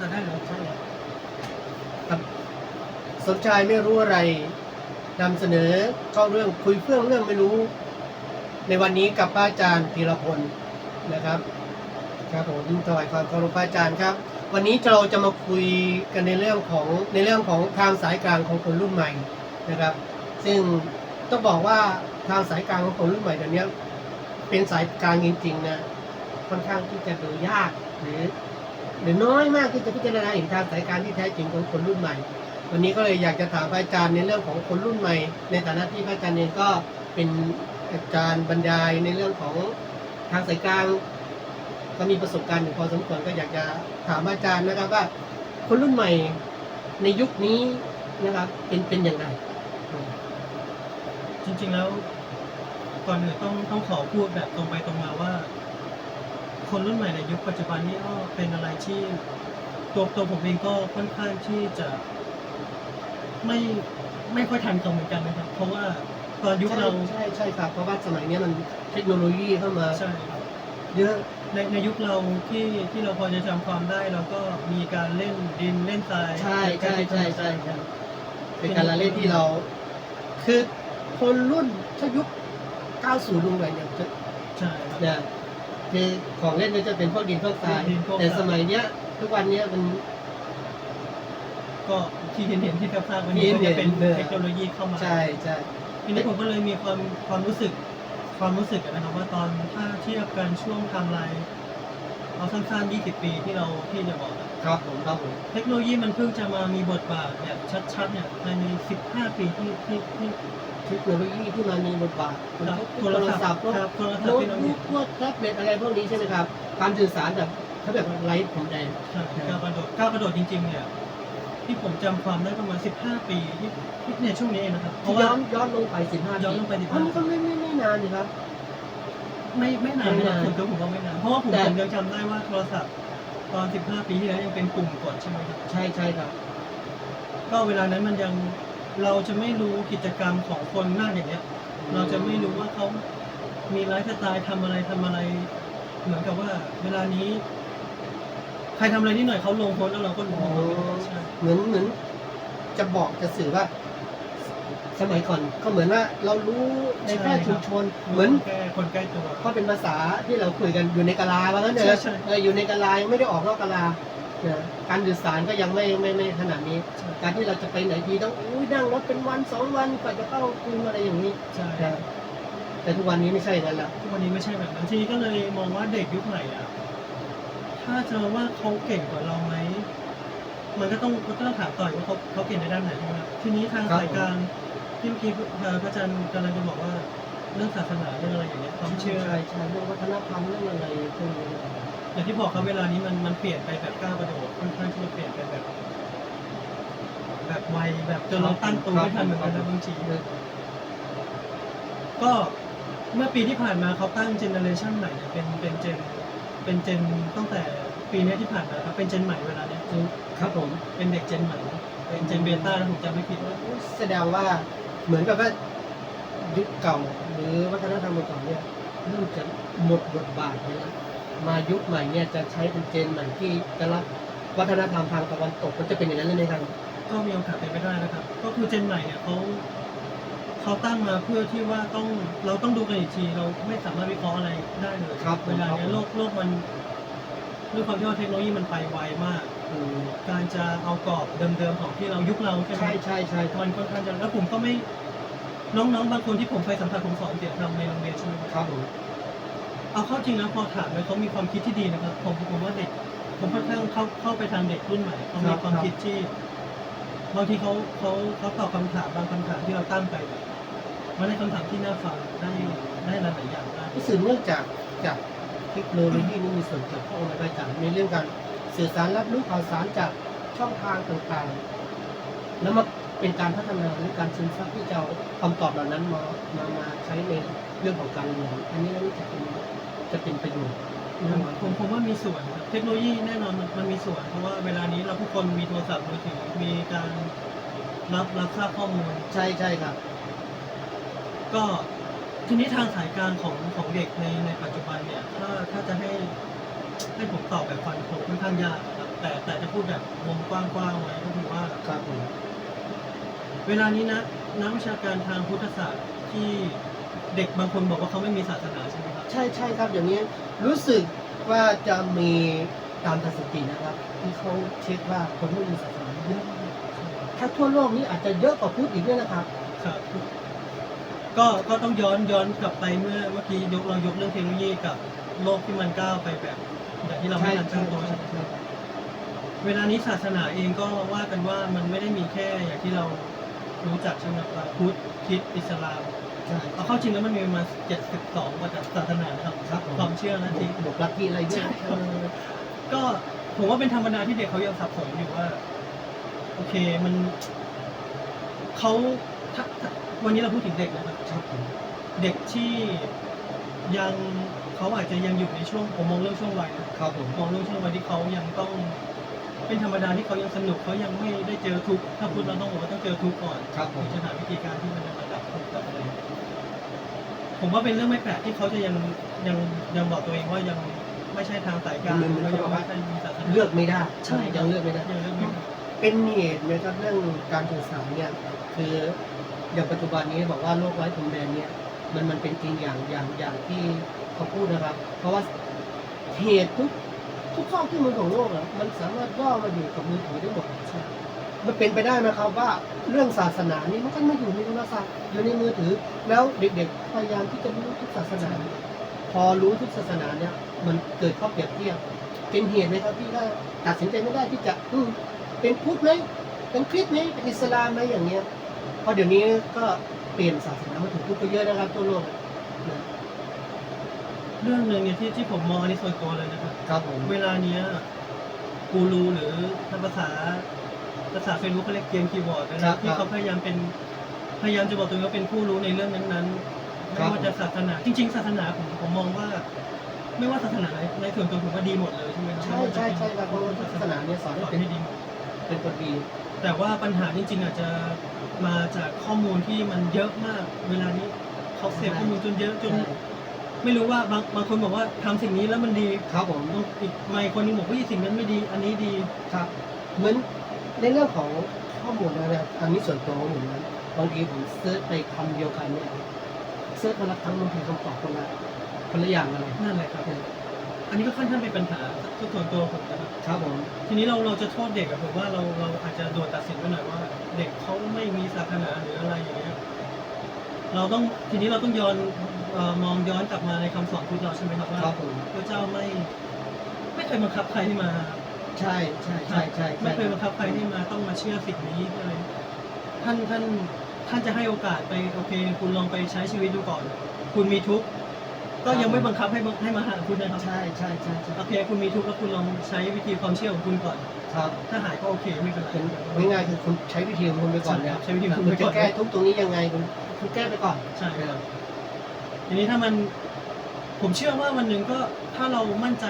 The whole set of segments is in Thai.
ตัดได้เหรอใช่ครับสนใจไม่รู้อะไรนำเสนอเข้าเรื่องคุยเพื่องเรื่องไม่รู้ ในวันนี้กับพระอาจารย์ธีรพลนะครับ ครับผมถวายความเคารพพระอาจารย์ครับ วันนี้เราจะมาคุยกันในเรื่องของในเรื่องของทางสายกลางของคนรุ่นใหม่นะครับ ซึ่งต้องบอกว่าทางสายกลางของคนรุ่นใหม่เดี๋ยวนี้เป็นสายกลางจริงๆนะค่อนข้างที่จะดูยากหรือ หรือน้อยมากที่จะพิจารณาเห็นทางสายการที่แท้จริงของคนรุ่นใหม่ วันนี้ก็เลยอยากจะถามพระอาจารย์ในเรื่องของคนรุ่นใหม่ ในฐานะที่พระอาจารย์เองก็เป็นอาจารย์บรรยายในเรื่องของทางสายกลางก็มีประสบการณ์อยู่พอสมควรก็อยากจะถามอาจารย์นะครับว่า คนรุ่นใหม่ในยุคนี้นะครับเป็นเป็นอย่างไรจริงๆแล้วก่อนอื่นต้องต้องขอพูดแบบตรงไปตรงมาว่า คนรุ่นใหม่ในยุคปัจจุบันนี้ก็เป็นอะไรที่ตัวตัวผมเองก็ค่อนข้างที่จะ ไม่ไม่ค่อยทันเขาเหมือนกันนะครับ เพราะว่าตอนยุคเราใช่ใช่ครับเพราะว่าสมัยเนี้ยมันเทคโนโลยีเข้ามาใช่ครับเยอะในในยุคเราที่ที่เราพอจะจำความได้เราก็มีการเล่นดินเล่นทรายใช่ใช่ใช่ใช่ใช่เป็นการละเล่นที่เรา คือคนรุ่นถ้ายุค 90 ลงไปเนี่ยจะใช่ครับเนี่ย คือของเล่นก็จะเป็นพวกดินพวกทรายดินพวกทราย แต่สมัยเนี้ย ทุกวันเนี้ยมัน ก็ที่เห็นเห็นที่ภาพๆวันที่นี้เห็ก็นจะเป็นเออเทคโนโลยีเข้ามา ใช่ใช่ทีนี้ผมก็เลยมีความความรู้สึกความรู้สึกนะครับว่าตอนถ้าเทียบกันช่วงไทม์ไลน์เอาสั้นๆ 20 ปีที่เราที่จะบอกอะ ครับผมครับผมเทคโนโลยีมันเพิ่งจะมามีบทบาทแบบชัดๆเนี่ยภายใน 15 ปีที่ที่ที่ เทคโนโลยีที่มามีบทบาทครับโทรศัพท์พวกครับโทรศัพท์ โน้ตที่เราบุ๊กพวกแท็บเล็ตอะไรพวกนี้ใช่ไหมครับ การสื่อสารแบบเขาแบบไร้ผมแดงใช่ก้าวกระโดดก้าวกระโดดจริง ๆ เนี่ยที่ผมจำความได้ประมาณ 15 ปีที่ที่ในช่วงนี้เองนะครับ เพที่ราะย้ว่าอนย้อนลงไปสิบห้าย้อนลงไป15 มันก็ไม่ไม่ไม่นานนี่ครับ ไม่ไม่นานไม่นะนานส่วนตัวผมว่าไม่นานเพราะว่าผมแต่ ผมยังจำได้ว่าโทรศัพท์ ตอน 15 ปีที่แล้วยังเป็นปุ่มกดใช่ไหมครับใช่ใช่ครับ ก็เวลานั้นมันยังเราจะไม่รู้กิจกรรมของคนมากอย่างเนี้ย เราจะไม่รู้ว่าเขามีไลฟ์สไตล์ทำอะไรทำอะไร เหมือนกับว่า เวลานี้ ใครทำอะไรนิดหน่อยเขาลงโพสต์แล้วเราก็รู้อ๋อ ใช่ เหมือนเหมือนจะบอกจะสื่อว่า สมัยก่อนก็เหมือนว่าเรารู้ในแค่ชุมชนเหมือนแก้คนใกล้ตัวก็เป็นภาษาที่เราคุยกันอยู่ในกะลาว่างั้นเถใช่อะใช่เอออยู่ในกะลายังไม่ได้ออกนอกกะลานะการสื่อสารก็ยังไม่ไม่ไม่ขนาดนี้ การที่เราจะไปไหนดีต้องอุ้ยนั่งรถเป็นวันสองวันกว่าจะเข้ากรุงอะไรอย่างนี้ใช่นะแต่ทุกวันนี้ไม่ใช่กันละทุกวันนี้ไม่ใช่แบบนั้นทีนี้ก็เลยมองว่าเด็กยุคใหม่อะถ้าจะว่าเขาเก่งกว่าเราไหมมันก็ต้องก็ต้องถามต่อยว่าเขาเขาเก่งในด้านไหนใช่ไหมครับทีนี้ทางสายกลาง ที่เมื่อกี้พระอาจารย์กำลังจะบอกว่าเรื่องศาสนาเรื่องอะไรอย่างเงี้ยความเชื่อใช่ใช่เรื่องวัฒนธรรมเรื่องอะไรพวกนี้อย่างที่บอกครับเวลานี้มันมันเปลี่ยนไปแบบก้าวกระโดดค่อนข้างที่จะเปลี่ยนไปแบบ แบบไวแบบจนเราตั้งตัวไม่ทันเหมือนกันนะบางทีก็เมื่อปีที่ผ่านมาเขาตั้งเจเนอเรชันใหม่เนี่ยเป็นเป็นเจนเป็นเจนตั้งแต่ปีเนี้ยที่ผ่านมาครับเป็นเจนใหม่เวลาเนี้ยครับผมเป็นเด็กเจนใหม่เป็นเจนเบต้าถ้าผมจำไม่ผิดว่าแสดงว่า เหมือนกับว่ายุคเก่าหรือวัฒนธรรมเก่าเนี่ยเริ่มจะหมดบทบาทไปแล้วมายุคใหม่เนี่ยจะใช้เป็นเจนใหม่ที่จะรับวัฒนธรรมทางตะวันตกมันจะเป็นอย่างนั้นเลยไหมครับก็มีโอกาสเป็นไปได้นะครับ ก็คือเจนใหม่เนี่ยเขาเขาตั้งมาเพื่อที่ว่าต้องเราต้องดูกันอีกทีเราไม่สามารถวิเคราะห์อะไรได้เลยครับผมเวลาครับเนี้ยโลกโลกมันด้วยความที่ว่าเทคโนโลยีมันไปไวมาก อืมการจะเอากรอบเดิมๆของที่เรายุคเราใช่ไหมใช่ใช่ใช่ครับมันค่อนข้างจะแล้วผมก็ไม่น้องๆบางคนที่ผมเคยสัมผัสผมสอนเสียงทำในโรงเรียนใช่ไหมครับผมเอาเข้าจริงนะพอถามไปเขามีความคิดที่ดีนะครับ ผมผมว่าเด็กผมค่อนข้างเข้าเข้าไปทางเด็กรุ่นใหม่เขามีความคิดที่บางทีเขาเขาเขาตอบคำถามบางคำถามที่เราตั้งไปเนี่ยมันได้คำถามที่น่าฟังได้ได้หลายๆอย่างได้รู้สึกเนื่องจากจากเทคโนโลยีนี่มีส่วนเกี่ยวข้องในการจัดในเรื่องการ สื่อสารรับรู้ข่าวสารจากช่องทางต่างๆ แล้วมาเป็นการพัฒนาหรือการซึมซับที่จะเอาคำตอบเหล่านั้นมามามาใช้ในเรื่องของการเรียนอันนี้จะเป็นจะเป็นประโยชน์แน่นอนผมผมว่ามีส่วนครับเทคโนโลยีแน่นอนมันมันมีส่วน เพราะว่าเวลานี้เราทุกคนมีโทรศัพท์มือถือมีการรับรับทราบข้อมูล ใช่ใช่ครับ ก็ทีนี้ทางสายกลางของของเด็กในในปัจจุบันเนี่ย ถ้าถ้าจะให้ ให้ผมตอบแบบฟันคงค่อนข้างยากนะครับแต่แต่จะพูดแบบวงกว้างๆไว้ก็คือว่า ครับผมเวลานี้นะนักวิชาการทางพุทธศาสตร์ที่เด็กบางคนบอกว่าเขาไม่มีศาสนาใช่ไหมครับ ใช่ใช่ครับอย่างนี้รู้สึกว่าจะมีตามสถิตินะครับ ที่เขาเช็คว่าคนไม่มีศาสนาเยอะมากถ้าทั่วโลกนี้อาจจะเยอะกว่าพุทธอีกด้วยนะครับ ครับ ก็ก็ต้องย้อนย้อนกลับไปเมื่อเมื่อกี้ยกเรายกเรื่องเทคโนโลยีกับ โลกที่มันก้าวไปแบบอย่างที่เราไม่ทันตั้งตัวใช่ไหมครับเวลานี้ศาสนาเองก็ว่ากันว่ามันไม่ได้มีแค่อย่างที่เรารู้จักใช่ไหมครับพุทธคริดอิสลามใช่เอาเข้าจริงแล้วมันมีประมาเจ็ดสิบสองกว่าศาสนานะครับครับผมความเชื่อนะที่บวกลัทธิอะไรด้วยใช่ครับก็ผมว่าเป็นธรรมดาที่เด็กเขายังสับสนอยู่ว่า โอเคมันเขาถ้าถ้าวันนี้เราพูดถึงเด็กนะครับครับผมเด็กที่ยัง เขาอาจจะยังอยู่ในช่วงผมมองเรื่องช่วงวัยนะครับผมมองเรื่องช่วงวัยที่เขายังต้อง เป็นธรรมดาที่เขายังสนุกเขายังไม่ได้เจอทุกข์ถ้าพูดเราต้องบอกว่าต้องเจอทุกข์ก่อนครับผถึมงจะหาวิธีการที่มันจะมาดับทุกข์ดับอะไรผมว่าเป็นเรื่องไม่แปลกที่เขาจะยังยังยังบอกตัวเองว่ายังไม่ใช่ทางสายกลางหรือว่ายังไม่ใช่มีศาสนาเลือกไม่ได้ใช่ยังเลือกไม่ได้ ยังเลือกไม่ได้ เป็นเหตุไหมครับเรื่องการสื่อสารเนี่ยคืออย่างปัจจุบันนี้บอกว่าโลกไร้พรมแดนเนี่ยมันมันเป็นจริงอย่างอย่างอย่างที่ เขาพูดนะครับ เพราะว่าเหตุทุกทุกข้อที่มันของโลกอะมันสามารถย่อมาอยู่กับมือถือได้หมดใช่มันเป็นไปได้ไหมครับว่าเรื่องศาสนานี่มันก็ไม่อยู่ในโทรศัพท์อยู่ในมือถือ แล้วเด็กๆพยายามที่จะรู้ทุกศาสนา พอรู้ทุกศาสนาเนี่ยมันเกิดข้อเปรียบเทียบเป็นเหตุไหมครับที่ได้ตัดสินใจไม่ได้ที่จะอืเป็นพุทธไหมเป็นคริสต์ไหมเป็นอิสลามไหมอย่างเงี้ยเพราะเดี๋ยวนี้ก็เปลี่ยนศาสนามาถึงพุทธเยอะนะครับทั่วโลกนะ เรื่องหนึ่งเนี่ยที่ที่ผมมองอันนี้ส่วนตัวเลยนะครับ ครับผมเวลาเนี้ยกูรูหรือถ้าภาษาภาษาเฟซบุ๊กเขาเรียกเกมคีย์บอร์ดนะครับที่เขาพยายามเป็นพยายามจะบอกตัวเองว่าเป็นผู้รู้ในเรื่องนั้นๆไม่ว่าจะศาสนาจริง ๆ ศาสนาผมผมมองว่า ไม่ว่าศาสนาไหนในส่วนตัวผมว่าดีหมดเลยใช่ไหมครัใช่ใช่ใช่ครับเพราะว่าทุกศาสนาเนี่ยสอนสให้อนเป็นให้ดีหมดเป็นคนดี แต่ว่าปัญหาจริงๆอาจจะมาจากข้อมูลที่มันเยอะมาก เวลานี้เขาเสพข้อมูลจนเยอะจน ไม่รู้ว่าบางบางคนบอกว่าทำสิ่งนี้แล้วมันดีครับผมอีกไม่คนหนึงบอกว่าสิ่งนั้นไม่ดี อันนี้ดีครับ เหมือนในเรื่องของข้อมูลนะครับอันนี้ส่วนตัวของผมนะบางทีผมเซิร์ชไปคำเดียวกันเนี่ยเซิร์ชคนละครั้งบางทีคำตอบคนละคนละอย่างอะไรนั่นแหละครับอันนี้ก็ค่อนข้างเป็นปัญหาส่วนตัวผมนะครับครับผมทีนี้เราเราจะโทษเด็กอะผมว่าเราเราอาจจะโดดตัดสินไปหน่อยว่า เด็กเขาไม่มีศาสนาหรืออะไรอย่างเงี้ยเราต้องทีนี้เราต้องย้อน เอ่อมองย้อนกลับมาในคำสอนพุทธเราใช่ไหมครับว่าครับผม พระเจ้าไม่ไม่เคยบังคับใครให้มาใช่ใช่ใช่ใช่ใช่ไม่เคยบังคับใครให้มาต้องมาเชื่อสิ่งนี้อะไรท่านท่านท่านจะให้โอกาสไปโอเค คุณลองไปใช้ชีวิตดูก่อน คุณมีทุกข์ก็ยังไม่บังคับให้บังให้มาหาคุณนะครับใช่ใช่ใช่ใช่โอเค คุณมีทุกข์แล้วคุณลองใช้วิธีความเชื่อของคุณก่อน ครับถ้าหายก็โอเคไม่เป็นไร เป็นง่ายๆคือคุณใช้วิธีของคุณไปก่อนเนี่ยใช้วิธีของคุณคุณไปก่จะอนแก้ทุกตรงนี้ยังไงคุณคุณแก้ไปก่อน ใช่ครับ ทีนี้ถ้ามันผมเชื่อว่าวันหนึ่งก็ถ้าเรามั่นใจ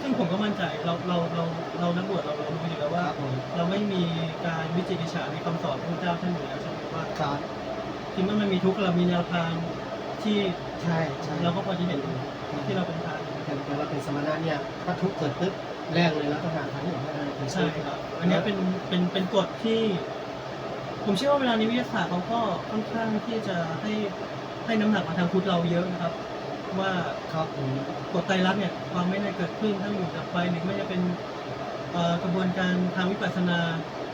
ซึ่งผมก็มั่นใจเราเราเราเรานักบวชเราเรารู้อยู่แล้วคว่ารับผมเราไม่มีการวิจิตรวิจารในคำสอนพระเจ้าท่านอยู่แล้วใช่ไหมว่าครับที่เมื่อมันมีทุกข์เรามีแนวทางที่ใช่ใช่เราก็พอจะเห็นที่เราเป็นทางแต่แต่เราเป็นสมณะเนี่ยถ้าทุกข์เกิดปุ๊บแรกเลยแล้วก็หาทางที่ออกให้ได้คือใช่ครับ อันเนี้ยเป็นเป็นเป็นกฎที่ ผมเชื่อว่าเวลานี้วิทยาศาสตร์เขาก็ค่อนข้างที่จะให้ ให้น้ำหนักมาทางพุทธเราเยอะนะครับ ว่าครับผมกฎไตรลักษณ์เนี่ยความไม่ได้เกิดขึ้นทั้งอยู่ดับไปหรือไม่จะเป็นเอ่อกระบวนการทางวิปัสสนา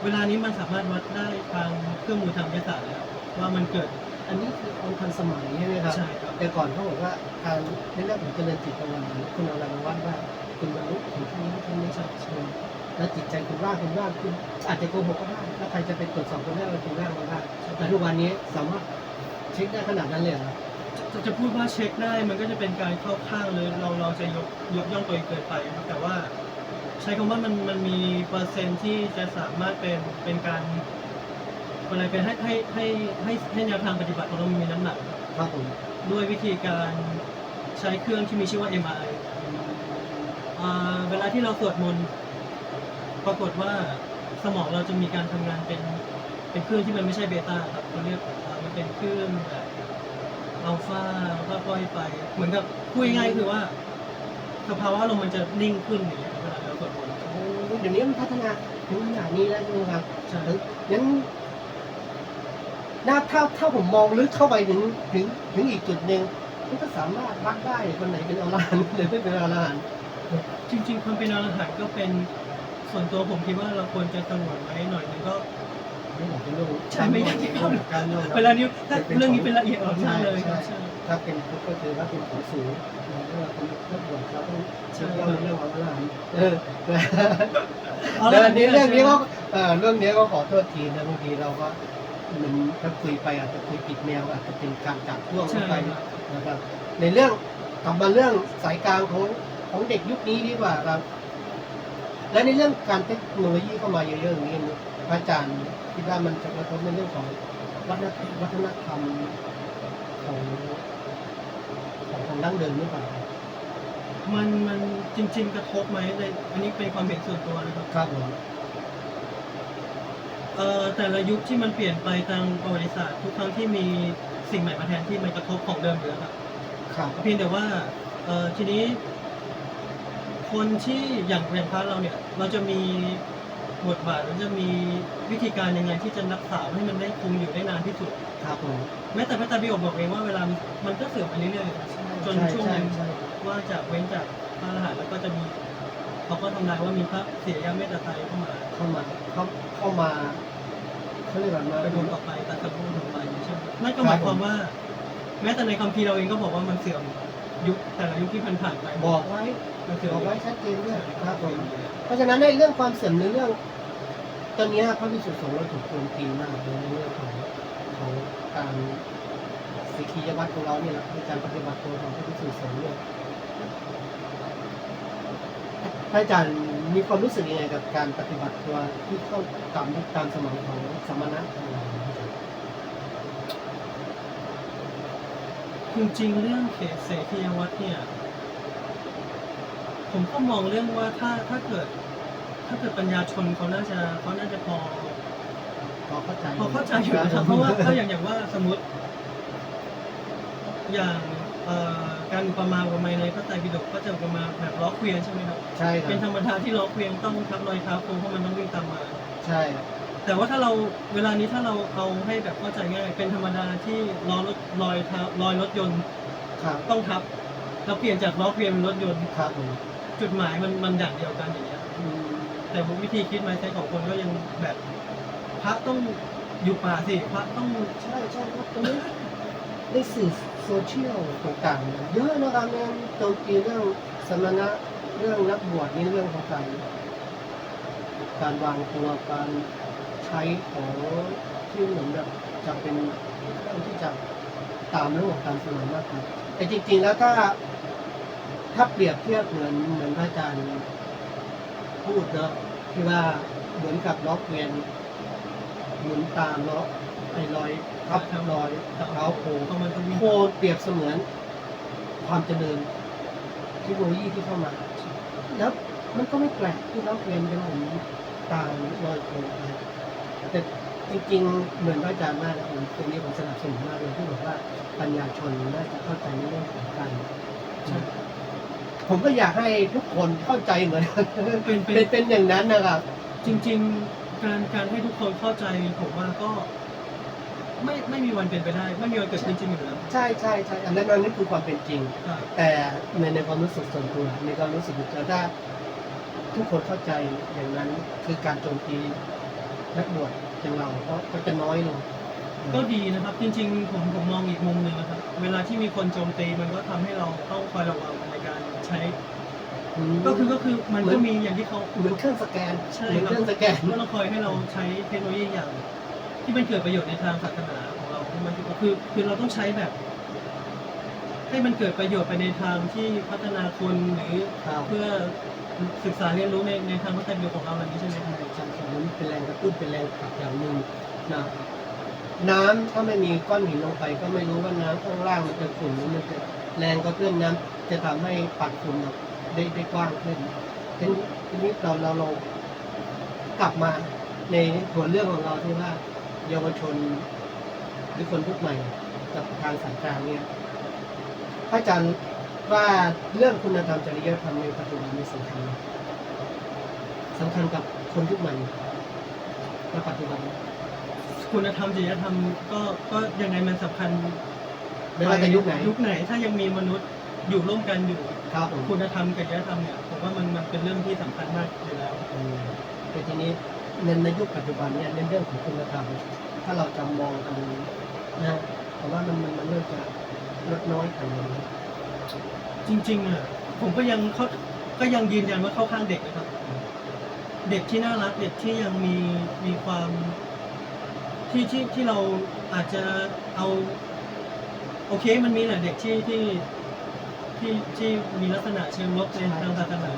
เวลานี้มันสามารถวัดได้ทางเครื่องมือทางวิทยาศาสตร์แล้วว่ามันเกิด อันนี้คือความทันสมัยใช่ไหมครับใช่ครับ แต่ก่อนเขาบอกว่าการในเรื่องของเจริญจิตภาวนาคุณเอาอะไรมาวัดว่าคุณบรรลุถึงที่นี้ที่นี้ใช่ใช่แล้วจิตใจคุณว่างคุณว่างคุณอาจจะโกหกก็ได้แล้วใครจะไปตรวจสอบคุณได้ว่าคุณว่างไม่ได้แต่ทุกวันนี้สามารถ เช็คได้ขนาดนั้นเลยเหรอจะจะพูดว่าเช็คได้มันก็จะเป็นการเข้าข้างเลยเราเราจะยกยกย่องตัวเองเกินไปครับแต่ว่า ใช้คำว่ามันมันมีเปอร์เซ็นต์ที่จะสามารถเป็นเป็นการอะไรเป็นให้ให้ให้ให้ให้แนวทางปฏิบัติของเรามีน้ำหนักครับครับผมด้วยวิธีการใช้เครื่องที่มีชื่อว่า MRI อ่าเวลาที่เราสวดมนต์ปรากฏว่าสมองเราจะมีการทำงานเป็นเป็นคลื่นที่มันไม่ใช่เบต้าครับเขาเรียกอ่ามัน เป็นคลื่นแบบอัลฟาค่อยๆไป เหมือนกับพูดง่ายๆคือว่าสภาวะลมมันจะนิ่งขึ้นอย่างเงี้ยเวลาเราสวดมนต์โอ้เดี๋ยวนี้มันพัฒนาถึงขนาดนี้แล้วใช่ไหมครับใช่งั้นน่าถ้าถ้าผมมองลึกเข้าไปถึงถึงถึงอีกจุดหนึ่งมันก็สามารถวัดได้คนไหนเป็นอรหันต์หรือไม่เป็นอรหันต์จริง ๆความเป็นอรหันต์ก็เป็นส่วนตัวผมคิดว่าเราควรจะสงวนไว้หน่อยนึงก็ ไม่อยากจะเรื่องใช่ไม่อยากจะเข้าการเรื่องเวลานี้ถ้าเรื่องนี้เป็นละเอียดอ่อนมากเลยครับใช่ใช่ถ้าเป็นพุทธก็คือถ้าเป็นของสูงเราก็เป็นนักบวชเราต้องใช่เล่าเรื่องของอรหันต์เออเอาเรื่ละองนี้เรื่องนี้ก็เออเรื่องนี้ก็ขอโทษทีนะบางทีเราก็มันถ้าคุยไปอาจจะคุยผิดแนวอาจจะเป็นการจับพ่วงใช่เข้าไปครับนะครับในเรื่องกลับมาเรื่องสายกลางของของเด็กยุคนี้ดีกว่าครับ และในเรื่องการเทคโนโลยีเข้ามาเยอะๆอย่างนี้ พระอาจารย์คิดว่ามันจะกระทบในเรื่องของวัฒนธรรมวัฒนธรรมของของทางดั้งเดิมหรือเปล่าครับมันมันจริง ๆ กระทบไหมในอันนี้เป็นความเห็นส่วนตัวนะครับครับผมเอ่อแต่ละยุคที่มันเปลี่ยนไปตามประวัติศาสตร์ทุกครั้งที่มีสิ่งใหม่มาแทนที่มันกระทบของเดิมอยู่แล้วครับครับเพียงแต่ว่าเอ่อทีนี้ คนที่อย่างอย่างพระเราเนี่ย เราจะมี บทบาทเราจะมีวิธีการยังไงที่จะรักษาให้มันได้คงอยู่ได้นานที่สุด ครับผมแม้แต่พระตาบิโอบอกเองว่าเวลามันก็เสื่อมไปเรื่อยๆจนช่วงหนึงใช่ว่าจากเว้นจากพระอรหันต์แล้วก็จะมีเขาก็ทำนายว่ามีพระเสียยาเมตตาไตรเข้ามาเข้ามาเข้าเข้ามาเขาเรียกว่ามาไปโดนต่อไปตัดสรุปลงไปใช่ไหมนั่นก็หมายความว่า แม้แต่ในคัมภีร์เราเองก็บอกว่ามันเสื่อม ยุคแต่ละยุคที่ผ่านๆไปบอกไว้มันเสื่อมบอกไว้ชัดเจนด้วยครับผมเพราะฉะนั้นในเรื่องความเสื่อมในเรื่อง ตอนนี้พระพิสุทธิ์สงฆ์เราถูกโจมตีมากเลยในเรื่องของของการสิกขียวัตรของเราเนี่ยแหละในการปฏิบัติตัวของพระพิสุทธิ์สงฆ์เนี่ยพระอาจารย์มีความรู้สึกยังไงกับการปฏิบัติตัวที่เข้าตามยุคตามสมัยของสมณะของเราครับ จริงๆ เรื่องเขตเสขียวัตรเนี่ย ผมก็มองเรื่องว่าถ้าถ้าเกิด ถ้าเกิดปัญญาชนเขาน่าจะเขาน่าจะพอพอเข้าใจพอเข้าใจอยู่นะครับเพราะว่าถ้าอย่างอย่างว่าสมมติ อย่างเอ่อการอุปมาอุปไมยในพระไตรปิฎกก็จะอุปมาแบบล้อเกวียนใช่ไหมครับใช่คเป็นธรัรบรมดาที่ล้อเกวียนต้องทับรอยเท้าโค้งเพราะมันต้องวิ่งตามมา ใช่ แต่ว่าถ้าเราเวลานี้ถ้าเราเอาให้แบบเข้าใจง่าย เป็นธรรมดาที่ล้อรถรอยเท้ารอยรถยนต์ครับต้องทับเราเปลี่ยนจากล้อเกวียนเป็นรถยนต์ครับผมจุดหมายมันมันอย่างเดียวกันอย่างเงี้ยอืมแต่วิธีคิดไมใช้ของคนก็ยังแบบ พระต้องอยู่ป่าสิพระต้องใช่ใช่ครับตรงนี้ในสื่อโซเชียลต่างๆ เยอะนะครับเนี่ยโจมตีเรื่องสมณะเรื่องนักบวชนี่เรื่องของการการวางตัวการ ใช้ของที่เหมือนแบบจะเป็นเรื่องที่จะตามรื่องการสมัยมากกว่าแต่จริงๆแล้วถ้า ถ้าเปรียบเทียบเหมือนเหมือนพระอาจารย์พูดเนาะที่ว่าเหมือนกับล็อกเวียนหมุนตามเนาะไอ้รอยทับรอยเท้าโคเพรามันต้องวิ่โคเปรียบเสมือนความเจริญเทคโนโลยีที่เข้ามา แล้วมันก็ไม่แปลกที่ล็อกเวียนจะหมุนตามรอยโคไป แต่จริงๆเหมือนพระอาจารย์มากนะผมตรงนี้ผมสนับสนุนมากเลยที่บอกว่าปัญญาชนน่าจะเข้าใจในเรื่องของการใช่ผมก็อยากให้ทุกคนเข้าใจเหมือนกันเป็นเป็เป็นนเป็นอย่างนั้นนะครับ จริง ๆ การการให้ทุกคนเข้าใจผมว่าก็ ไม่ไม่มีวันเป็นไปได้ ไม่มีวันเกิดขึ้นจริงอยู่แล้วใช่ใช่ใช่อันนั้นอันนี้คือความเป็นจริงครับแต่ในในความรู้สึกส่วนตัวในความรู้สึกส่วนตัวถ้าทุกคนเข้าใจอย่างนั้นคือการโจมตี นักบวชอย่างเราก็ก็จะน้อยลงก็ดีนะครับ จริง ๆ ผมผมมองอีกมุมหนึ่งนะครับ เวลาที่มีคนโจมตีมันก็ทำให้เราต้องคอยระวังในการใช้ มก็คือก็คือมันก็มีอย่างที่เขา เหมือนเครื่องสแกนใช่เหมือนครับเครื่องสแกน ก็ต้องคอยให้เราใช้เทคโนโลยีอย่าง ที่มันเกิดประโยชน์ในทางศาสนาของเราที่มันคือคือเราต้องใช้แบบ ให้มันเกิดประโยชน์ไปในทางที่พัฒนาคนหรือครับ เพื่อศึกษาเรียนรู้ในในทางพระไตรปิฎกของเราแบบนี้ใช่ไหมใช่ใช่ใช่มันเป็นแรงกระตุ้นเป็นแรงผลักอย่างหนึ่งนะน้ำถ้าไม่มีก้อนหินลงไป ก็ไม่รู้ว่าน้ำข้างล่างมันจะขุ่นหรือมันจะแรงก็เพื่อนน้ำจะทำให้ปัดฝุ่นออกได้ได้กว้างขึ้นทีนี้ทีนี้เราเราเรากลับมาในหัวเรื่องของเราที่ว่าเยาวชนหรือคนรุ่นใหม่กับทางสายกลางเนี่ย พระอาจารย์ว่าเรื่องคุณธรรมจริยธรรมในปัจจุบันมีสำคัญไหมสำคัญกับคนยุคใหม่ในปัจจุบันคุณธรรมจริยธรรมก็ก็ยังไงมันสำคัญไม่ว่าจะยุคไหน ยุคไหน ถ้ายังมีมนุษย์อยู่ร่วมกันอยู่ครับผมคุณธรรมกับจริยธรรมเนี่ยผมว่ามันมันเป็นเรื่องที่สำคัญมากอยู่แล้ว อืมแต่ทีนี้ในในยุคปัจจุบันเนี่ยในเรื่องของคุณธรรม ถ้าเราจำมองกันนะผมว่ามันมันมันเริ่มจะ ลดน้อยไปเลยจริงๆอะผมก็ยังเขาก็ยังยืนยันว่าเข้าข้างเด็กนะครับ เด็กที่น่ารักเด็กที่ยังมีมีความที่ที่ที่เราอาจจะเอา โอเคมันมีแหละเด็กที่ที่ที่ที่มีลักษณะเชิงลบในทางศาสนา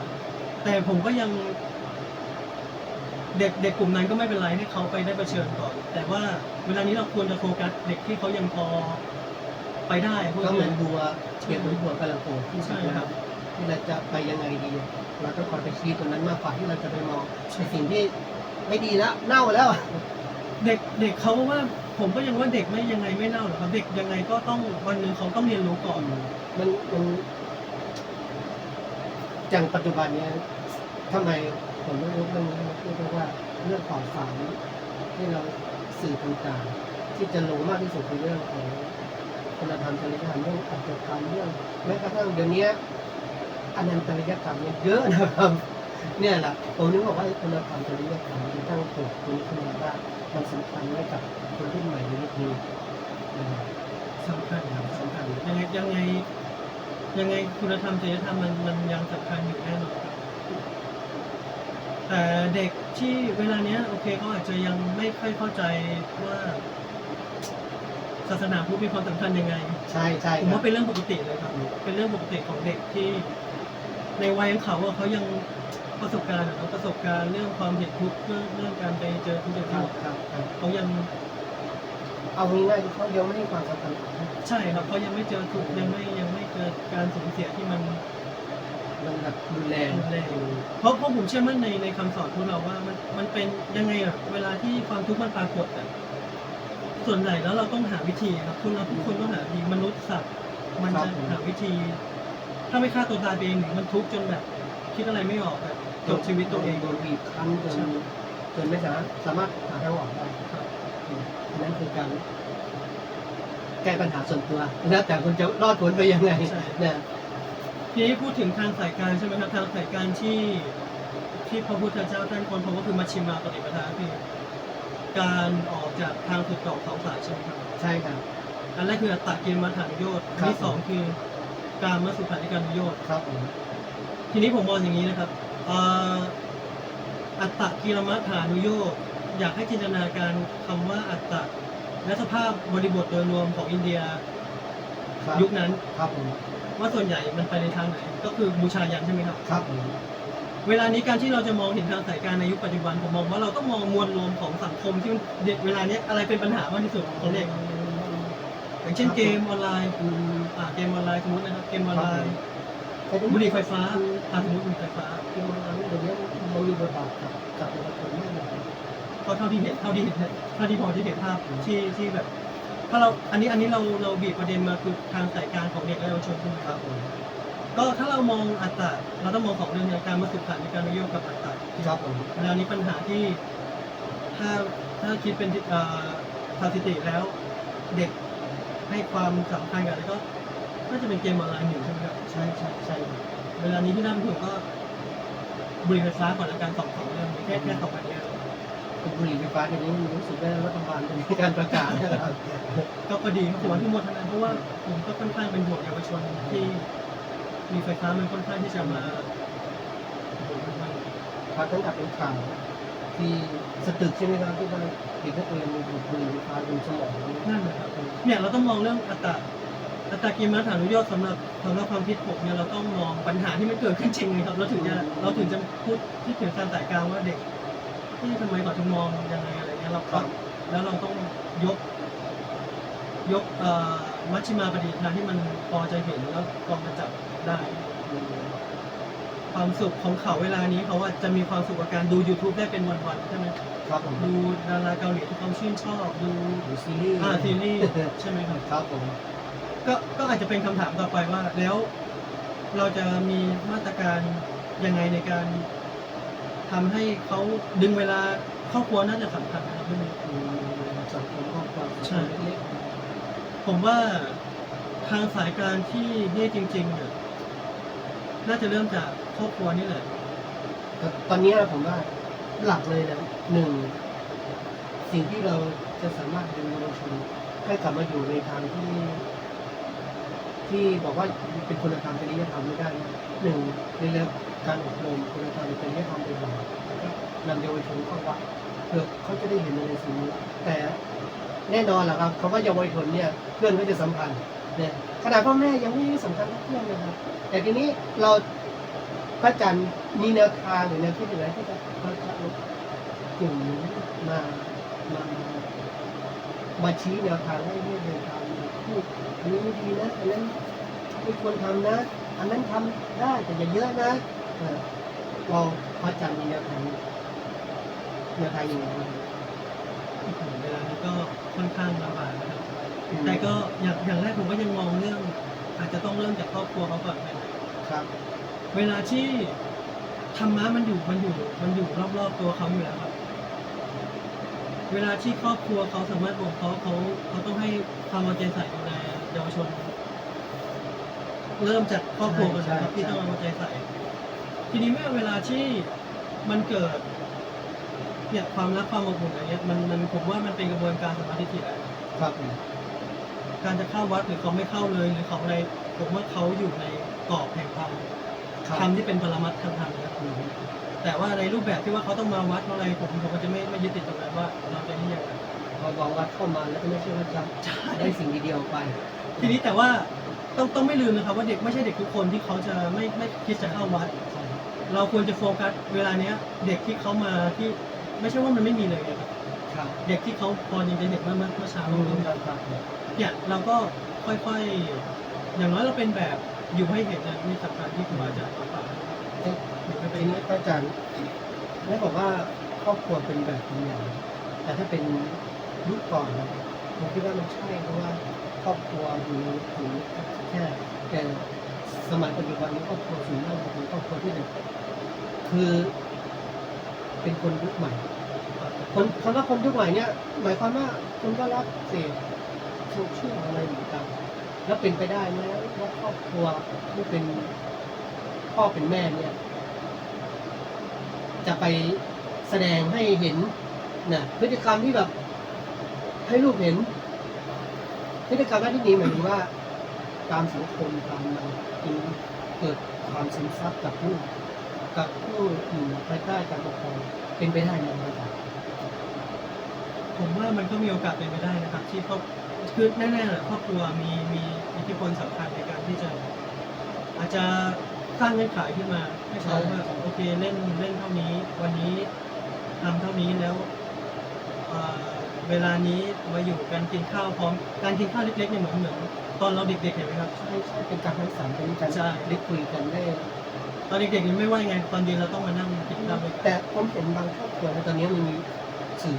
แต่ผมก็ยังเด็กเด็กกลุ่มนั้นก็ไม่เป็นไรให้เขาไปได้เผชิญก่อน แต่ว่าเวลานี้เราควรจะโฟกัสเด็กที่เขายังพอ ไปได้พวกก็เหมืนี้อนบัวเปรียบเหมือนบัวกำลังโตที่สุดใช่นะคครัรับบที่เราจะไปยังไงดีเราต้องคอยไปชี้ตรงนั้นมากกว่าที่เราจะไปมองในสิ่งที่ไม่ดีแล้วเน่าแล้วเด็กเด็กเขาว่าผมก็ยังว่าเด็กไม่ยังไงไม่เน่าหรอกครับ เด็กยังไงก็ต้องวันหนึ่งเขาต้องเรียนรู้ก่อนมันมันอย่างปัจจุบันเนี้ยทำไมผมไม่รู้เรื่องนี้พูดเพราะว่าเรื่องข่าวสารที่เราสื่อต่างๆที่จะลงมากที่สุดคือเรื่องของ คุณธรรมจริยธรรมเรื่องอัตกรรมเรื่องแม้กระทั่งเดี๋ยวนี้อนันตริยกรรมเนี่ยเยอะนะครับเนี่ยแหละผมนึกบอกว่าคุณธรรมจริยธรรมมันตั้งถูกคุณขึ้นมาว่ามันสำคัญไว้กับคนรุ่นใหม่ในยุคนี้สำคัญครับสำคัญยังไงยังไงยังไงคุณธรรมจริยธรรมมันมันยังสำคัญอยู่แน่นอนแต่เด็กที่เวลาเนี้ยโอเคเขาอาจจะยังไม่ค่อยเข้าใจว่า ศาสนาพุทธมีความสำคัญยังไง ใช่ใช่ผมครัว่าบเป็นเรื่องปกติเลยครับ เป็นเรื่องปกติของเด็กที่ ในวัยของเขาอะเขายังประสบการณ์อะเนาะประสบการณ์เรื่องความเห็นทุกข์เรื่องเรื่องการไปเจอทุกข์เจอครัทุบกข์ครับครับเขายังเอาง่ายๆคือเขายังไม่ให้ความสำคัญใช่ครับเขายังไม่เจอทุกข์ยังไม่ยังไม่เกิดการสูญเสียที่มัน มันแบบรุนแรงรุนแรง เพราะเพราะผมเชื่อมั่นในในคำสอนของเราว่ามันมันเป็นยังไงอะเวลาที่ความทุกข์มันปรากฏอะ ส่วนใหญ่แล้วเราต้องหาวิธีครับคุณเราทุกคนต้องหาวิธีมนุษย์สัตว์มันจะหาวิธี ถ้าไม่ฆ่าตัวตายไปเองหรือมันทุกข์จนแบบ คิดอะไรไม่ออกแบบจบชีวิตตัวเองโดนบีบคั้นจนจนไม่สามารถสามารถหาทางออกได้ครับอืมอันนั้นคือการแก้ปัญหาส่วนตัวแล้วแต่คุณจะรอดผลไปยังไงใช่เนี่ยทีนี้พูดถึงทางสายกลารใช่ไหมครับทางสายกลารที่ที่พระพุทธเจ้าท่านคนพบก็คือมัชชิมาปฏิปทาคือ การออกจากทางสุดต่อสองสายใช่ไหมครับใช่ครับ อันแรกคืออัตตะเกมมาฐานุโยชน์อันครับที่สองคือการมาสุขานิการนุโยชน์ครับผมทีนี้ผมมองอย่างนี้นะครับเอ่ออัตตะกิรมัฐานุโยคอยากให้จินตนาการคำว่าอัตตะและสภาพบริบทโดยรวมของอินเดียครับยุคนั้น ครับผมว่าส่วนใหญ่มันไปในทางไหน ก็คือบูชายันใช่ไหมครับ ครับผม เวลานี้การที่เราจะมองเห็นทางสายการในยุคปัจจุบันผมมองว่าเราต้องมองมวลรวมของสังคมที่มันเด็กเวลานี้อะไรเป็นปัญหามากที่สุดของเด็กอย่างเช่นเกมออนไลน์อ่าเกมออนไลน์สมมตินะครับเกมออนไลน์บุหรี่ไฟฟ้าอ่าสมมติบุหรี่ไฟฟ้าคือมันเดี๋ยวนี้มันมีบทบาทกับกับประชาชนมากเลยก็เท่าที่เห็นเท่าที่เห็นเท่าที่พอที่เห็นภาพที่ที่แบบถ้าเราอันนี้อันนี้เราเราบีบประเด็นมาคือทางสายการของเด็กและเยาวชนใช่ไหมคครับบผม ก็ถ้าเรามองอัตตาเราต้องมองสองเรื่องเนี่ยการมาสุขานในการนิยมกับอัตตาครับผมเวลานี้ปัญหาที่ถ้าถ้าคิดเป็นที่เอ่อสถิติแล้ว เด็กให้ความสำคัญกับอะไรก็น่าจะเป็นเกมออนไลน์หนึ่งใช่ไหมครับใช่ใช่ใช่เวลานี้ที่น่าเป็นห่วงก็บุหรี่ไฟฟ้าก่อนละกันสองสองเรื่องแค่แค่สองอันเนี้ยเป็นบุหรี่ไฟฟ้าเดี๋ยวนี้รู้สึกว่ารัฐบาลจะมีการประกาศนะครับก็ก็ดีครับผมว่าทุกหมดทั้งนั้นเพราะว่าผมก็ค่อนข้างเป็นห่วงเยาวชนที่ มีไฟฟ้ามันค่อนข้างที่จะมาโอ้โหมันมันพาตั้งแต่เป็นข่าวที่สตึกใช่ไหมครับที่ว่าเด็กนักเรียนมีบุหรี่ไฟฟ้าบนสมองนั่นแหละครับเนี่ยเราต้องมองเรื่องอัตราอัตรากินมาฐานุโยชน์สำหรับสำหรับความคิดผมเนี่ยเราต้องมองปัญหาที่มันเกิดขึ้นจริงเลยครับเราถึงจะเราถึงจะพูดที่ถึงการสายกลางว่าเด็กที่ทำไมเขาถึงมองยังไงอะไรเงี้ยเราก็แล้วเราต้องยก ยกเอ่อ มัชชิมาปฏิปทาที่มันพอจะเห็นแล้วพอมาจับได้ ความสุขของเขาเวลานี้เขาว่าจะมีความสุขกับการดู YouTube ได้เป็นวันๆใช่ไหมครับผมดูดาราเกาหลีที่เขาชื่นชอบดูดูซีรีส์อ่าซีรีส์ใช่ไหมครับ ครับผมก็ก็อาจจะเป็นคำถามต่อไปว่า แล้ว เราจะมีมาตรการยังไงในการทำให้เขาดึงเวลาครอบครัวน่าจะสำคัญนะครับเรื่องนี้ อืมสังคมครอบครัวใช่ เล็ก ผมว่าทางสายการที่เย่จริงๆเนี่ยน่าจะเริ่มจากครอบครัวนี่แหละ แต่ตอนเนี้ยผมว่าหลักเลยนะหนึ่งสิ่งที่เราจะสามารถดึงเยาวชนให้กลับมาอยู่ในทางที่ ที่บอกว่าเป็นคุณธรรมจริยธรรมไม่ได้นะหนึ่งในเรื่องการอบรมคุณธรรมจริยธรรมเป็นหลักแล้วก็นำเยาวชนเข้าวัดเพื่อเขาจะได้เห็นในสิ่งนี้แต่ แน่นอนแหละครับคำว่าเยาวชนเนี่ยเพื่อนก็จะสัมพันธ์เนี่ยขนาดพ่อแม่ยังไม่ได้สำคัญเท่าเพื่อนเลยครับแต่ทีนี้เราพระอาจารย์มีแนวทางหรือแนวคิดอย่างไรที่จะเราจะเอากลุ่มนี้มามามาชี้แนวทางให้ให้เดินทางพูดอันนี้ไม่ดีนะอันนั้นไม่ควรทำนะ อันนั้นทำได้แต่อย่าเยอะนะเราพระอาจารย์มีแนวทางแนวทางอย่างไรบ้างเวลานี้ก็ ค่อนข้างลำบากนะครับอืมแต่ก็อย่างอย่างแรกผมก็ยังมองเรื่อง อาจจะต้องเริ่มจากครอบครัวเขาก่อนนะครับ เวลาที่ธรรมะมันอยู่มันอยู่มันอยู่รอบๆตัวเขาอยู่แล้วครับ เวลาที่ครอบครัวเขาสามารถบอกเขาเขาเขาต้องให้ความเอาใจใส่ดูแลเยาวชน เริ่มจากครอบครัวก่อนนะครับที่ต้องเอาใจใส่ ทีนี้เมื่อเวลาที่มันเกิด เนี่ยความรักความอบอุ่นอะไรเงี้ยมันมันผมว่ามันเป็นกระบวนการสมาธิจิตแล้วครับผมการจะเข้าวัดหรือเขาไม่เข้าเลยหรือเขาอะไรผมว่าเขาอยู่ในกรอบแห่งธรรมครับธรรมที่เป็นปรมัตถ์ทางธรรมนะครับอืมแต่ว่าในรูปแบบที่ว่าเขาต้องมาวัดอะไรผมผมก็จะไม่ไม่ยึดติดตรงนั้นว่าเราจะนี่ยังไงพอบอกวัดเข้ามาแล้วก็ไม่ใช่ว่าจะได้สิ่งดีๆออกไป ทีนี้แต่ว่าต้องต้องไม่ลืมนะครับว่าเด็กไม่ใช่เด็กทุกคนที่เขาจะไม่ไม่คิดจะเข้าวัด เราควรจะโฟกัสเวลาเนี้ย เด็กที่เขามาที่ ไม่ใช่ว่ามันไม่มีเลยนะครับครับ เด็กที่เขาพอยังจะเห็นเมื่อเมื่อเมื่อเช้าอืเรามเริ่มคกัรันบครับเนี่ยเราก็ค่อยๆ อย่างน้อยเราเป็นแบบอยู่ให้เห็นนะนี่สำคัญที่ครูบาอาจารย์ฝากอยู่ให้เป็ทีนนี้อาจารย์ได้บอกว่าครอบครัวเป็นแบบตัวอย่างแต่ถ้าเป็นยุคก่อนนะผมคิดว่ามันใช่เพราะว่าครอบครัวอยู่อยู่แค่แต่สมัยปัจจุบันนี้ครอบครัวส่วนมากจะเป็นครอบครัวที่เป็นคือ เป็นคนยุคใหม่คนคำว่าคนยุคใหม่เนี่ยหมายความว่าคุณก็รับเสพโซเชียลอะไรเหมือนกัน แล้วเป็นไปได้ไหมว่าครอบครัวที่เป็นพ่อเป็นแม่เนี่ย จะไปแสดงให้เห็นนะพฤติกรรมที่แบบ ให้ลูกเห็นพฤติกรรมที่นี้หมายถึงว่าตามสังคมตามอะไรจึงเกิดความซึมซับกับลูก กับผู้อยู่ภายใต้การปกครองเป็นไปได้ไหมครับผมว่ามันก็มีโอกาสเป็นไปได้นะครับ ที่ครอบคือแน่ๆแหละครอบครัวมีมีอิทธิพลสำคัญในการที่จะ อาจจะสร้างเงื่อนไขขึ้นมาให้เขาว่าโอเคเล่นเล่นเท่านี้ วันนี้ทำเท่านี้แล้วเอ่อเวลานี้มาอยู่กันกินข้าวพร้อมการกินข้าวเล็กๆเนี่ยเหมือนเหมือนตอนเราเด็กๆเห็นไหมครับใช่ใช่เป็นการทั้งสามเป็นการใช่ได้คุยกันได้ ตอนเด็กๆนี่ไม่ว่ายังไงตอนเย็นเราต้องมานั่งกินข้าวด้วยแต่ผมเห็นบางครอบครัวในตอนนี้มันมีสื่อ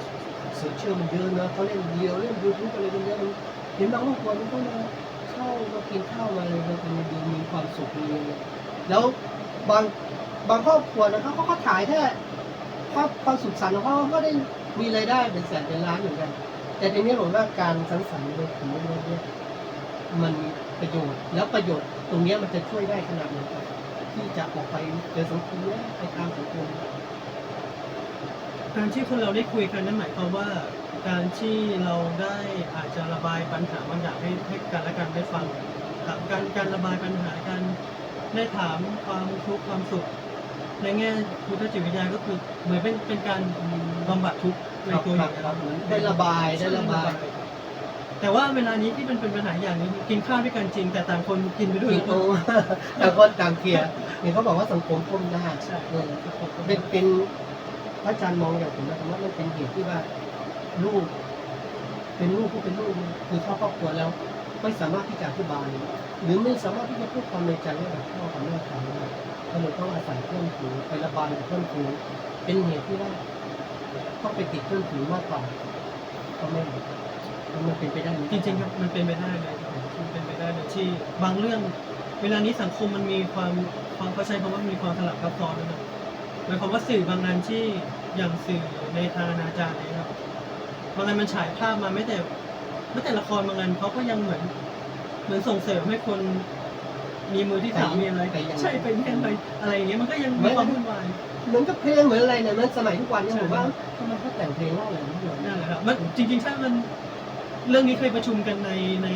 โซเชียลมันเยอะนะเขาเล่นวิดีโอเล่นยูทูบอะไรกันเยอะเห็นบางครอบครัวมันก็มาเข้ามากินข้าวมาเลยมันเป็นดูมีความสุขมีอะไรแล้วบางบางครอบครัวนะครับเขาก็ถ่ายแค่ความความสุขสันต์ของเขาก็ได้มีรายได้เป็นแสนเป็นล้านเหมือนกัน แต่ทีนี้ผมว่าการสังสรรค์ในกมนี้เนี่ยมันมีประโยชน์ แล้วประโยชน์ตรงนี้มันจะช่วยได้ขนาดไหนครับ ที่จะออกไปเจอสังคมเนี่ยไปตามสังคมการที่คนเราได้คุยกันนั่นหมายความว่า การที่เราได้อาจจะระบายปัญหาบางอย่างให้ให้กันและกันได้ฟังครับการการระบายปัญหาการได้ถามความทุกข์ความสุขในแง่พุทธจิตวิทยาก็คือเหมือนเป็นเป็นการบำบัดทุกข์ในตัวอย่างครับเหมือนได้ระบายได้ระบาย แต่ว่าเวลานี้ที่มันเป็นปัญหาอย่างหนึงกินข้าวด้วยกันจริง แต่ต่างคนกินไปด้วยอีกโอ้แต่คนต่างเคลียร์เนี่ยเขาบอกว่าสังคมก้มหน้าใช่เออเป็นเป็นพระอาจารย์มองอย่างผมนะครับว่ามันเป็นเหตุที่ว่าลูก เป็นลูกผู้เป็นลูกเนี่ยคือเข้าครอบครัวแล้วไม่สามารถที่จะอธิบายหรือไม่สามารถที่จะพูดความในใจให้กับพ่อกับแม่ฟังได้ก็เลยต้องอาศัยเพื่อนฝูงไประบายกับเพื่อนฝูงเป็นเหตุที่ว่าต้องไปติดเพื่อนฝูงมากกว่าก็ไม่ มันเป็นไปได้ไหมจริงๆครับมันเป็นไปได้เลยครับมันเป็นไปได้เลยที่บางเรื่อง เวลานี้สังคมมันมีความความเข้าใจคำว่ามีความสลับซับซ้อนนะครับหมายความว่าสื่อบางงานที่อย่างสื่อในทางอนาจารเนี่ยครับบางงานมันฉายภาพมาไม่แต่ไม่แต่ละครบางงานเขาก็ยังเหมือน เหมือนส่งเสริมให้คนมีมือที่สามมีอะไรไปยัง ใช่ไปเรียนไปอะไรอย่างเงี้ยมันก็ยังมีความวุ่นวาย เหมือนกับเพลงเหมือนอะไรเนี่ยเหมันสมัยทุกวันเนี่ยใช่ผมว่าทำไมเขาแต่งเพลงว่าอะไรไม่รู้นั่นแหละครับมันจริงๆถ้ามัน เรื่องนี้เคยประชุมกันในใน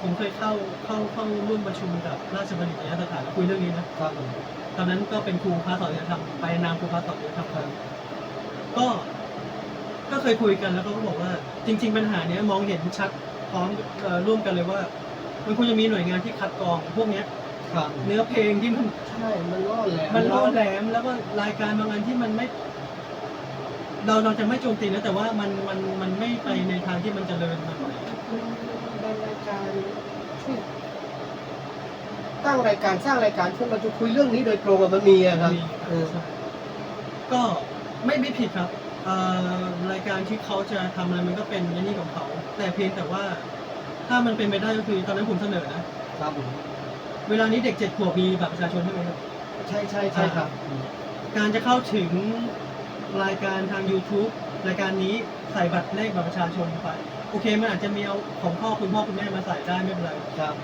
ผมเคยเข้าเข้าเข้าร่วมประชุมกับราชบัณฑิตยสถานคุยเรื่องนี้นะครับผมตอนนั้นก็เป็นครูคลาสสอนศิลธรรมไปนามครูคลาสสอนศิลธรรมครับก็ก็เคยคุยกันแล้วเขาก็บอกว่า จริง ๆ ปัญหาเนี้ยมองเห็นชัดพร้อมเอ่อร่วมกันเลยว่า มันควรจะมีหน่วยงานที่คัดกรองพวกเนี้ยครับเนื้อเพลงที่มันใช่มันล่อแหลมมันล่อแหลมแล้วก็รายการบางอันที่มันไม่ เราเราจะไม่โจมตีนะแต่ว่ามันมันมันไม่ไปในทางที่มันจเจริญมาหน่อยบางรายการที่ตั้งรายการสร้างรายการที่เราจะคุยเรื่องนี้โดยตรงอะมันมีอะครับมีเออใช่ก็ไม่ไม่ผิดครับเอ่อรายการที่เขาจะทำอะไรมันก็เป็นอันนี้ของเขา แต่เพียงแต่ว่า ถ้ามันเป็นไปได้ก็คือตอนนั้นผมเสนอนะครับผมเวลานี้เด็กเจ็ดขวบมีบัตรประชาชนใช่ไหมครับใช่ใช่ใช่ครับ การจะเข้าถึง รายการทาง YouTube รายการนี้ใส่บัตรเลขบัตรประชาชนไป โอเค มันอาจจะมีเอาของพ่อคุณพ่อคุณแม่มาใส่ได้ไม่เป็นไรครับ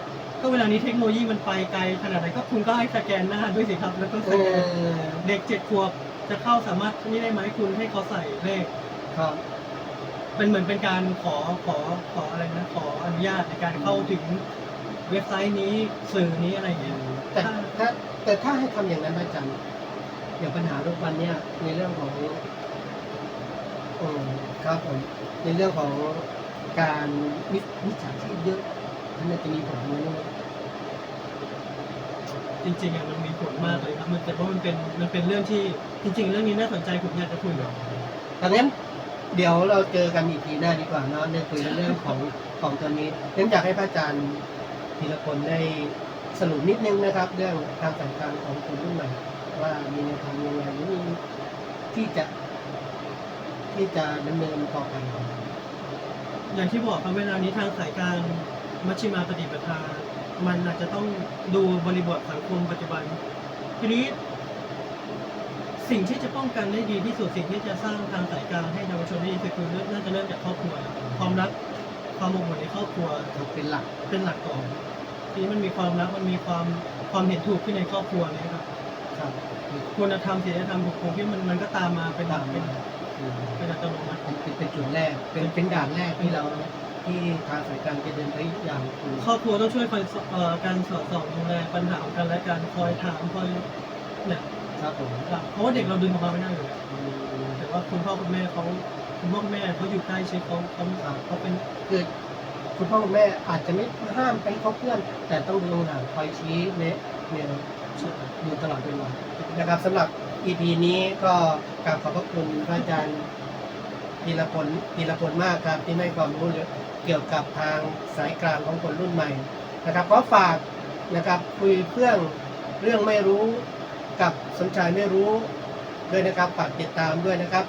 ก็เวลานี้เทคโนโลยีมันไปไกลขนาดไหนก็คุณก็ให้สแกนหน้าด้วยสิครับ แล้วก็เอสแกนอเด็กเจ็ดขวบจะเข้าสามารถนี่ได้ไหมคุณให้เขาใส่เลขครับเป็นเหมือนเป็นการขอขอขออะไรนะขออนุญาตในการเข้าถึงเว็บไซต์นี้สื่อนี้อะไรอย่างเงี้ยแต่ถ้าแต่ถ้าให้ทำอย่างนั้นอาจารย์ อย่างปัญหาทุกวันเนี่ยในเรื่องของอืมครับผมในเรื่องของการมิจฉาชีพเยอะมันน่าจะมีผลนะเนี่ยจริงๆอะมันมีผลมากเลยครับ มันแต่ว่ามันเป็นมันเป็นเรื่องที่จริง ๆ เรื่องนี้น่าสนใจผมอยากจะคุยกับดังนั้นเดี๋ยวเราเจอกันอีกทีหน้าดีกว่าเนาะในคุยเรื่องของของตัวนี้เนื่องจากให้พระอาจารย์ธีรพลได้สรุปนิดนึงนะครับ เรื่องการจัดการของคนรุ่นใหม่ ว่ามีแนวทางยังไงหรือมีที่จะ ที่จะดำเนินต่อไปอย่างที่บอกครับเวลานี้ทางสายกลางมัชฌิมาปฏิปทา มันอาจจะต้องดูบริบทสังคมปัจจุบัน ทีนี้ สิ่งที่จะป้องกันได้ดีที่สุดสิ่งที่จะสร้างทางสายกลางให้เยาวชนได้ดีที่สุดคือน่าจะเริ่มจากครอบครัวความรักความอบอุ่นในครอบครัวเป็นหลักเป็นหลักก่อนทีนี้มันมีความรักมันมีความความเห็นถูกขึ้นในครอบครัวเนี่ยครับ ครับคุณธรรมศีลธรรมถูกคงที่มันมันก็ตามมาเป็นหลัตากมเป็นมาอืมเป็นอัตโนมัติเป็นเป็นจุดแรก เป็นเป็นด่านแรกที่เราที่ทางสายกลางจะเดินไปอย่างคือครอบครัวต้องช่วยคอยสเอ่อการสอดส่องดูแลปัญหาของกันและกันคอยถามคอยเนี่ยครับผมครับเพราะว่าเด็กเราดึงออกมาไม่ได้อยู่แล้วอืมแต่ว่าคุณพ่อคุณแม่เขาคุณพ่อคุณแม่เขาอยู่ใกล้ชิดเขาเขาเขาเป็นคือคุณพ่อคุณแม่อาจจะไม่ห้ามไปเขาเพื่อน แต่ต้องดูห่างคอยชี้เนะเนี่ย อยู่ตลอดเวลานะครับสำหรับ EP นี้ก็กราบขอบพระคุณพระอาจารย์ธีรพลธีรพลมากครับที่ให้ความรู้เกี่ยวกับทางสายกลางของคนรุ่นใหม่นะครับขอฝากนะครับคุยเรื่องเรื่องไม่รู้กับสมชายไม่รู้ด้วยนะครับฝากติดตามด้วยนะครับ